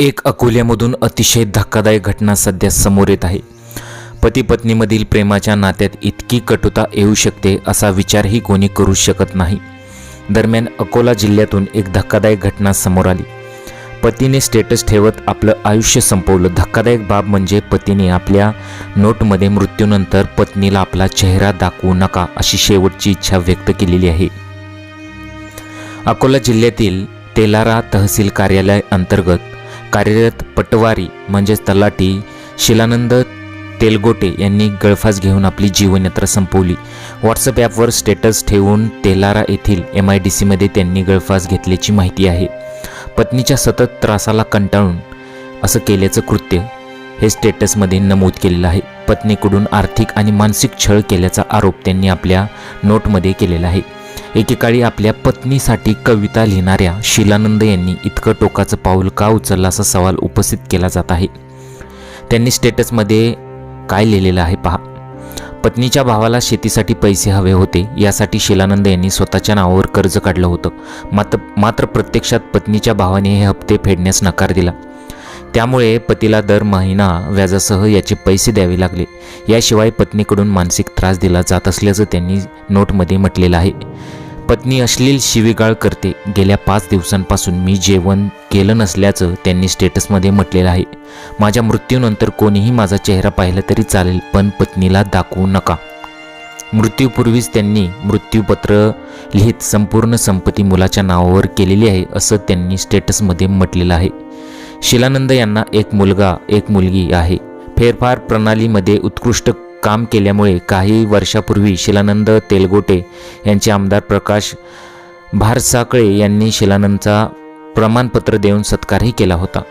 एक अकोल्यामधून अतिशय धक्कादायक घटना सध्या समोर येत आहे. पती पत्नीमधील प्रेमाच्या नात्यात इतकी कटुता येऊ शकते असा विचारही कोणी करू शकत नाही. दरम्यान अकोला जिल्ह्यातून एक धक्कादायक घटना समोर आली. पतीने स्टेटस ठेवत आपलं आयुष्य संपवलं. धक्कादायक बाब म्हणजे पतीने आपल्या नोटमध्ये मृत्यूनंतर पत्नीला आपला चेहरा दाखवू नका अशी शेवटची इच्छा व्यक्त केलेली आहे. अकोला जिल्ह्यातील तेलारा तहसील कार्यालय अंतर्गत कार्यरत पटवारी म्हणजेच तलाठी शिलानंद तेलगोटे यांनी गळफास घेऊन आपली जीवनयात्रा संपवली. व्हॉट्सअप ॲपवर स्टेटस ठेवून तेलारा येथील एम आय डी सीमध्ये त्यांनी गळफास घेतल्याची माहिती आहे. पत्नीच्या सतत त्रासाला कंटाळून असं केल्याचं कृत्य हे स्टेटसमध्ये नमूद केलेलं आहे. पत्नीकडून आर्थिक आणि मानसिक छळ केल्याचा आरोप त्यांनी आपल्या नोटमध्ये केलेला आहे. एकेकाळी आपल्या पत्नीसाठी कविता लिहिणाऱ्या शिलानंद यांनी इतकं टोकाचं पाऊल का उचललं असा सवाल उपस्थित केला जात आहे. त्यांनी स्टेटसमध्ये काय लिहिलेलं आहे पहा. पत्नीच्या भावाला शेतीसाठी पैसे हवे होते यासाठी शिलानंद यांनी स्वतःच्या नावावर कर्ज काढलं होतं. मात्र मात्र प्रत्यक्षात पत्नीच्या भावाने हे हप्ते फेडण्यास नकार दिला. त्यामुळे पतीला दर महिना व्याजासह याचे पैसे द्यावे लागले. याशिवाय पत्नीकडून मानसिक त्रास दिला जात असल्याचं त्यांनी नोटमध्ये म्हटलेलं आहे. पत्नी अश्लील शिवीगाळ करते. गेल्या पाच दिवसांपासून मी जेवण केलं नसल्याचं त्यांनी स्टेटसमध्ये म्हटलेलं आहे. माझ्या मृत्यूनंतर कोणीही माझा चेहरा पाहिला तरी चालेल पण पत्नीला दाखवू नका. मृत्यूपूर्वीच त्यांनी मृत्यूपत्र लिहित संपूर्ण संपत्ती मुलाच्या नावावर केलेली आहे असं त्यांनी स्टेटसमध्ये म्हटलेलं आहे. शिलानंद यांना एक मुलगा एक मुलगी आहे. फेरफार प्रणालीमध्ये उत्कृष्ट काम केल्यामुळे काही वर्षापूर्वी शिलानंद तेलगोटे यांचे आमदार प्रकाश भारसाकळे यांनी शिलानंदचा प्रमाणपत्र देऊन सत्कारही केला होता.